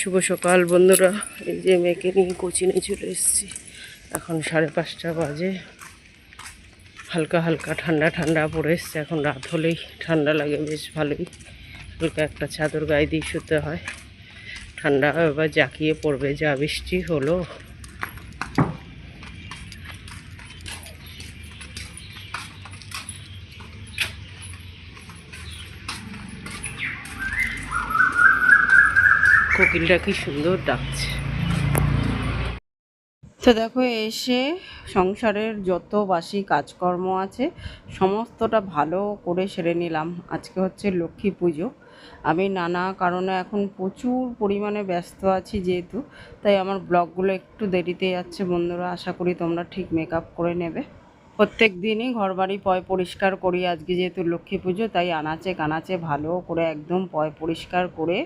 শুভ সকাল বন্ধুরা। এই যে মেয়েকে নিয়ে কোচিনে চলে এসেছি। এখন সাড়ে পাঁচটা বাজে। হালকা হালকা ঠান্ডা ঠান্ডা পড়ে এসছে। এখন রাত হলেই ঠান্ডা লাগে, বেশ ভালোই। হালকা একটা চাদর গায়ে দিয়ে শুতে হয়। ঠান্ডা এবার জাকিয়ে পড়বে যা বৃষ্টি হলো। কোকিলটা কি সুন্দর ডাকছে। তো দেখো, এসে সংসারের যত বাসি কাজকর্ম আছে, সমস্তটা ভালো করে সেরে নিলাম। আজকে হচ্ছে লক্ষ্মী পুজো। আমি নানা কারণে এখন প্রচুর পরিমাণে ব্যস্ত আছি যেহেতু, তাই আমার ব্লগগুলো একটু দেরিতে যাচ্ছে। বন্ধুরা, আশা করি তোমরা ঠিক মেকআপ করে নেবে। প্রত্যেক দিনই ঘরবাড়ি পয় পরিষ্কার করি আজকে যেহেতু লক্ষ্মী পুজো, তাই আনাচে কানাচে ভালো করে একদম পয় পরিষ্কার করে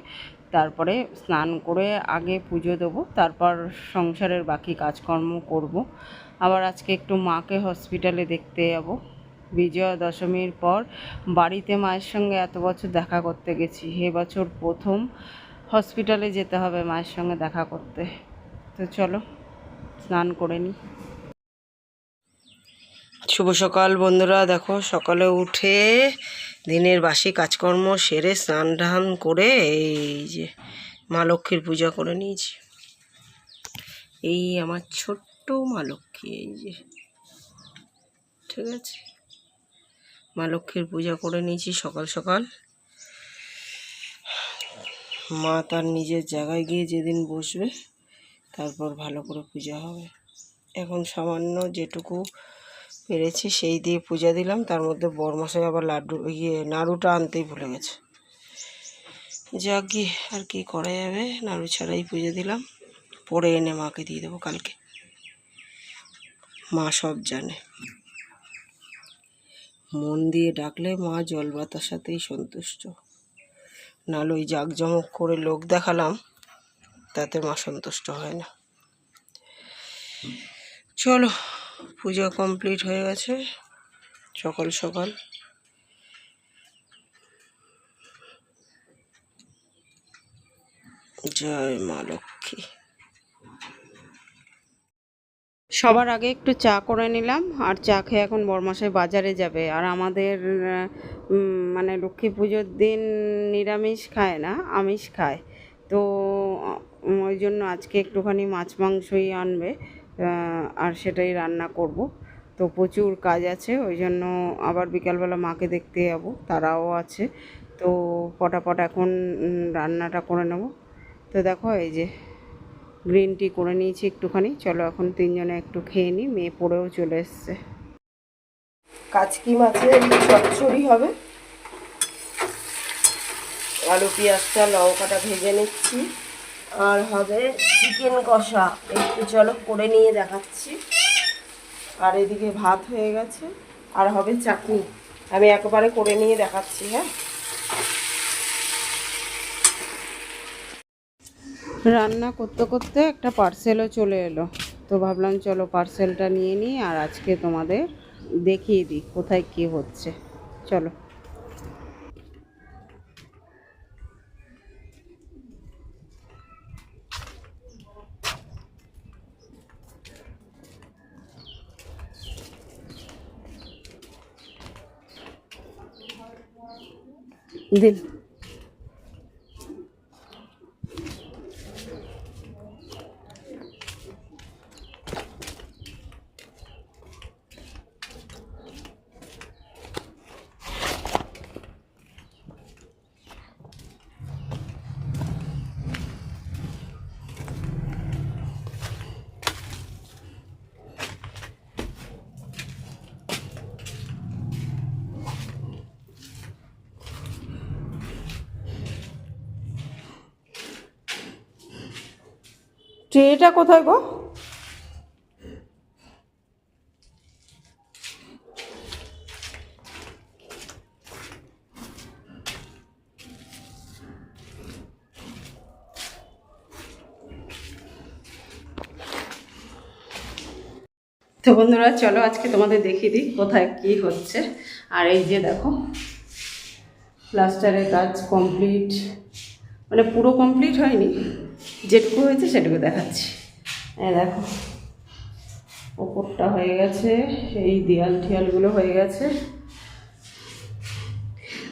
তারপরে স্নান করে আগে পুজো দেবো, তারপর সংসারের বাকি কাজকর্ম করব। আবার আজকে একটু মাকে হসপিটালে দেখতে যাব। বিজয়া দশমীর পর বাড়িতে মায়ের সঙ্গে এত বছর দেখা করতে গেছি, এ বছর প্রথম হসপিটালে যেতে হবে মায়ের সঙ্গে দেখা করতে। তো চলো, স্নান করে নিই শুভ সকাল বন্ধুরা, দেখো সকালে উঠে দিনের বাসি কাজকর্ম সেরে স্নান টান করে এই যে মা লক্ষ্মীর পূজা করে নিয়েছি। এই আমার ছোট্ট মা লক্ষ্মী, এই যে। ঠিক আছে? মা লক্ষ্মীর পূজা করে নিয়েছি সকাল সকাল। মা তার নিজের জায়গায় গিয়ে যেদিন বসবে, তারপর ভালো করে পূজা হবে। এখন সামান্য যেটুকু পেরেছি, সেই দিয়ে পূজা দিলাম। তার মধ্যে বরমশাই আবার লাড্ডু ইয়ে নাড়ুটা আনতেই ভুলে গেছে। যাক গিয়ে আর কি করা যাবে? নাড়ু ছাড়াই পুজো দিলাম। পরে এনে মাকে দিয়ে দেবো কালকে। মা সব জানে। মন দিয়ে ডাকলে মা জল বাতার সাথেই সন্তুষ্ট। নাহলে ওই জাঁকজমক করে লোক দেখালাম, তাতে মা সন্তুষ্ট হয় না। চলো পূজা কমপ্লিট হয়ে গেছে। সকাল সকাল। জয় মা লক্ষ্মী। সবার আগে একটু চা করে নিলাম, আর চা খেয়ে এখন বরমাসায় বাজারে যাবে। আর আমাদের মানে লক্ষ্মী পুজোর দিন নিরামিষ খায় না, আমিষ খায়। তো ওই জন্য আজকে একটুখানি মাছ মাংসই আনবে। আর সেটাই রান্না করব। তো প্রচুর কাজ আছে, ওই জন্য আবার বিকালবেলা মাকে দেখতে যাব, তারাও আছে। তো পটাপট এখন রান্নাটা করে নেব। তো দেখো এই যে গ্রিন টি করে নিয়েছি একটুখানি। চলো এখন তিনজনে একটু খেয়ে নিই, মেয়ে পড়েও চলে এসছে। কাচকি মাছের? চচ্চড়ি হবে। আলু, পেঁয়াজটা, লঙ্কাটা ভেজে নিচ্ছি। আর হবে চিকেন কষা। একটু চলো করে নিয়ে দেখাচ্ছি। আর এদিকে ভাত হয়ে গেছে। আর হবে চাটনি। আমি একবারে করে নিয়ে দেখাচ্ছি হ্যাঁ? রান্না করতে করতে একটা পার্সেলও চলে এলো। তো ভাবলাম চলো পার্সেলটা নিয়ে নিই আর আজকে তোমাদের দেখিয়ে দিই কোথায় কী হচ্ছে। চলো। দিন ট্রেটা কোথায় গো? তো বন্ধুরা, চলো আজকে তোমাদের দেখিয়ে দিই কোথায় কি হচ্ছে। আর এই যে দেখো প্লাস্টারের কাজ কমপ্লিট মানে পুরো কমপ্লিট হয়নি? যেটুকু হয়েছে সেটুকু দেখাচ্ছি। এই দেখো, ওপরটা হয়ে গেছে, এই দেয়াল টিয়ালগুলো হয়ে গেছে।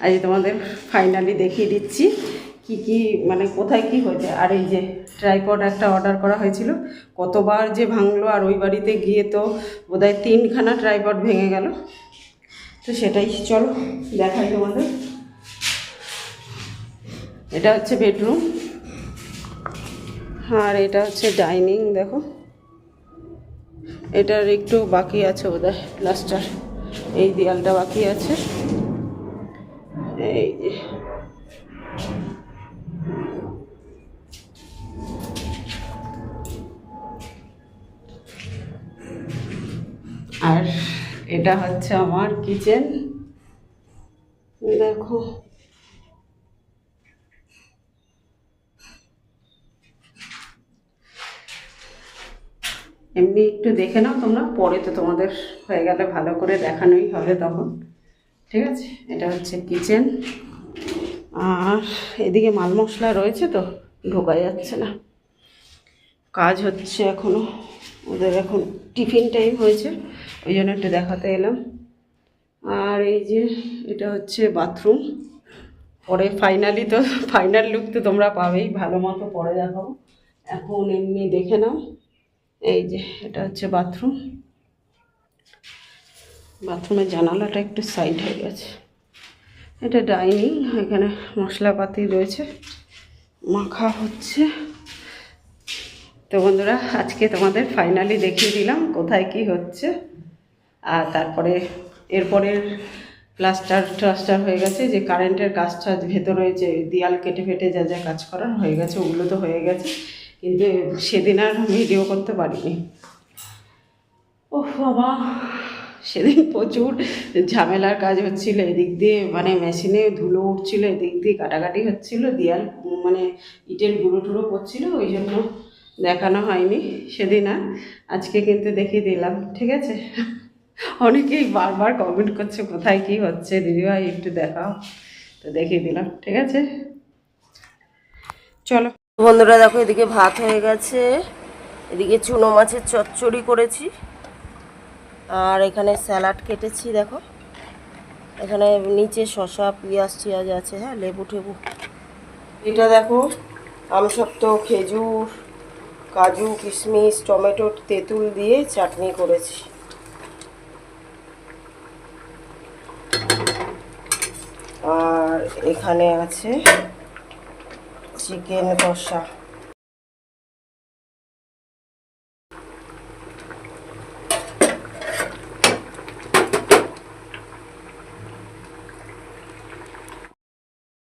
আজ তোমাদের ফাইনালি দেখিয়ে দিচ্ছি কি কি মানে কোথায় কি হয়েছে। আর এই যে ট্রাইপড একটা অর্ডার করা হয়েছিল, কতবার যে ভাঙলো আর ওই বাড়িতে গিয়ে তো বোধহয় তিনখানা ট্রাইপড ভেঙে গেল। তো সেটাই, চলো দেখাই তোমাদের। এটা হচ্ছে বেডরুম আর এটা হচ্ছে ডাইনিং, দেখো। এটার একটু বাকি আছে বোধহয়, প্লাস্টার। এই দেয়ালটা বাকি আছে। এই যে। আর এটা হচ্ছে আমার কিচেন। দেখো। এমনি একটু দেখে নাও তোমরা, পরে তো তোমাদের হয়ে গেলে ভালো করে দেখানোই হবে তখন। ঠিক আছে? এটা হচ্ছে কিচেন আর এদিকে মাল মশলা রয়েছে তো ঢোকা যাচ্ছে না। কাজ হচ্ছে এখনও ওদের এখন টিফিন টাইম হয়েছে, ওই জন্য একটু দেখাতে এলাম। আর এই যে, এটা হচ্ছে বাথরুম পরে ফাইনালি তো ফাইনাল লুক তো তোমরা পাবেই, ভালো মতো পরে দেখাবো। এখন এমনি দেখে নাও। এই যে, এটা হচ্ছে বাথরুম। বাথরুমের জানালাটা একটু সাইড হয়ে গেছে। এটা ডাইনিং এখানে মশলাপাতি রয়েছে। মাখা হচ্ছে। তো বন্ধুরা, আজকে তোমাদের ফাইনালি দেখিয়ে দিলাম কোথায় কি হচ্ছে। আর তারপরে এরপরের প্লাস্টার ট্লাস্টার হয়ে গেছে। যে কারেন্টের কাজটা ভেতরে যে দেয়াল কেটে ফেটে যা যা কাজ করার হয়ে গেছে, ওগুলো তো হয়ে গেছে। কিন্তু সেদিন আর ভিডিও করতে পারিনি। ও বাবা। সেদিন প্রচুর ঝামেলার কাজ হচ্ছিল, এদিক দিয়ে মানে মেশিনে ধুলো উঠছিল, এদিক দিয়ে কাটাকাটি হচ্ছিল, দেয়াল মানে ইটের গুঁড়ো টুড়ো পড়ছিল ওই জন্য দেখানো হয়নি সেদিন আর। আজকে কিন্তু দেখিয়ে দিলাম, ঠিক আছে? অনেকেই বারবার কমেন্ট করছে, কোথায় কি হচ্ছে? দিদিভাই একটু দেখাও। তো দেখিয়ে দিলাম, ঠিক আছে? চলো। বন্ধুরা দেখো, এদিকে ভাত হয়ে গেছে। এদিকে চুনো মাছের চচ্চড়ি করেছি। আর এখানে স্যালাড কেটেছি, দেখো। এখানে নিচে শসা, পেঁয়াজ, টিয়াজ আছে হ্যাঁ লেবু টেবু এটা দেখো আমসত্ত্ব খেজুর, কাজু, কিশমিশ, টমেটো, তেঁতুল দিয়ে চাটনি করেছি। আর এখানে আছে চিকেন কষা।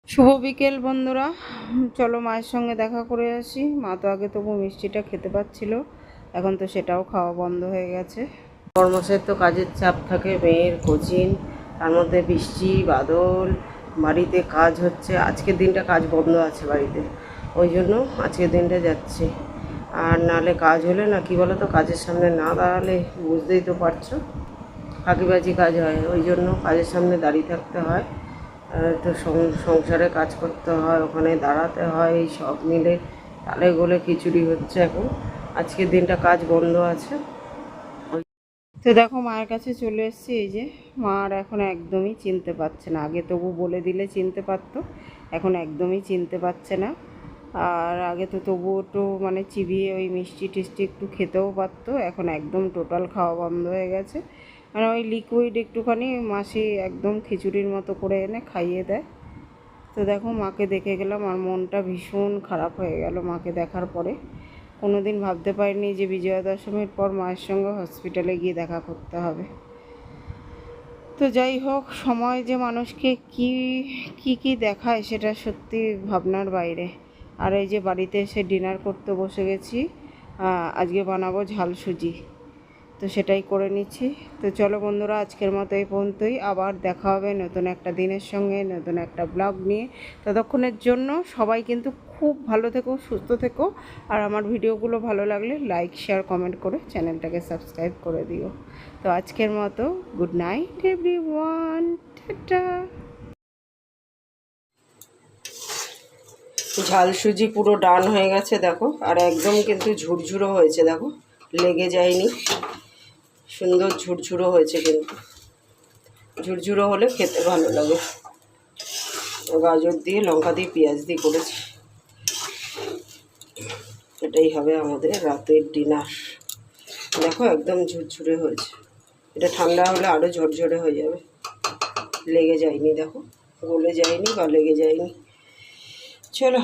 শুভ বিকেল বন্ধুরা। চলো মায়ের সঙ্গে দেখা করে আসি। মা তো আগে তবু মিষ্টিটা খেতে পাচ্ছিল, এখন তো সেটাও খাওয়া বন্ধ হয়ে গেছে। কর্মসের তো কাজের চাপ থাকে, মেয়ের কোচিং তার মধ্যে বৃষ্টি, বাদল বাড়িতে কাজ হচ্ছে, আজকের দিনটা কাজ বন্ধ আছে বাড়িতে। ওই জন্য আজকের দিনটা যাচ্ছি। আর নালে কাজ হলে না, কি বলো তো কাজের সামনে না দাঁড়ালে বুঝতেই তো পারছ। ফাঁকিবাজি কাজ হয়, ওই জন্য কাজের সামনে দাঁড়িয়ে থাকতে হয়। তো সংসারে কাজ করতে হয়, ওখানে দাঁড়াতে হয়, এই সব মিলে তালে গোলে খিচুড়ি হচ্ছে এখন। আজকের দিনটা কাজ বন্ধ আছে। তো দেখো মায়ের কাছে চলে এসেছি, এই যে মা আর এখন একদমই চিনতে পারছে না। আগে তবু বলে দিলে চিনতে পারতো, এখন একদমই চিনতে পারছে না। আর আগে তো তবু একটু মানে চিবিয়ে ওই মিষ্টি টিষ্টি একটু খেতেও পারতো, এখন একদম টোটাল খাওয়া বন্ধ হয়ে গেছে। মানে ওই লিকুইড একটুখানি মাসি একদম খিচুড়ির মতো করে এনে খাইয়ে দেয়। তো দেখো মাকে দেখে গেলাম আর মনটা ভীষণ খারাপ হয়ে গেল মাকে দেখার পরে। কোনো দিন ভাবতে পারিনি যে বিজয়া দশমীর পর মায়ের সঙ্গে হসপিটালে গিয়ে দেখা করতে হবে। তো যাই হোক, সময় যে মানুষকে কি কি কি দেখায় সেটা সত্যি ভাবনার বাইরে। আর এই যে বাড়িতে এসে ডিনার করতে বসে গেছি আজকে বানাবো ঝাল সুজি। তো সেটাই করে নিচ্ছি। তো চলো বন্ধুরা, আজকের মতো এই পর্যন্তই। আবার দেখা হবে নতুন একটা দিনের সঙ্গে, নতুন একটা ব্লগ নিয়ে। ততক্ষণের জন্য সবাই কিন্তু খুব ভালো থেকো, সুস্থ থেকো। আর আমার ভিডিওগুলো ভালো লাগলে লাইক শেয়ার কমেন্ট করে চ্যানেলটাকে সাবস্ক্রাইব করে দিও। তো আজকের মতো গুড নাইট এভরি ওয়ান ঝাল সুজি পুরো ডান হয়ে গেছে, দেখো। আর একদম কিন্তু ঝুরঝুরো হয়েছে, দেখো। লেগে যায়নি। সুন্দর ঝুরঝুরো হয়েছে কিন্তু। ঝুরঝুরো হলে খেতে ভালো লাগে। গাজর দিয়ে, লঙ্কা দিয়ে, পেঁয়াজ দিয়ে করেছি। এটাই হবে আমাদের রাতের ডিনার দেখো একদম ঝুরঝুরে হয়েছে। এটা ঠান্ডা হলে আরও ঝরঝরে হয়ে যাবে। লেগে যায়নি, দেখো। গলে যায়নি বা লেগে যায়নি। চলো।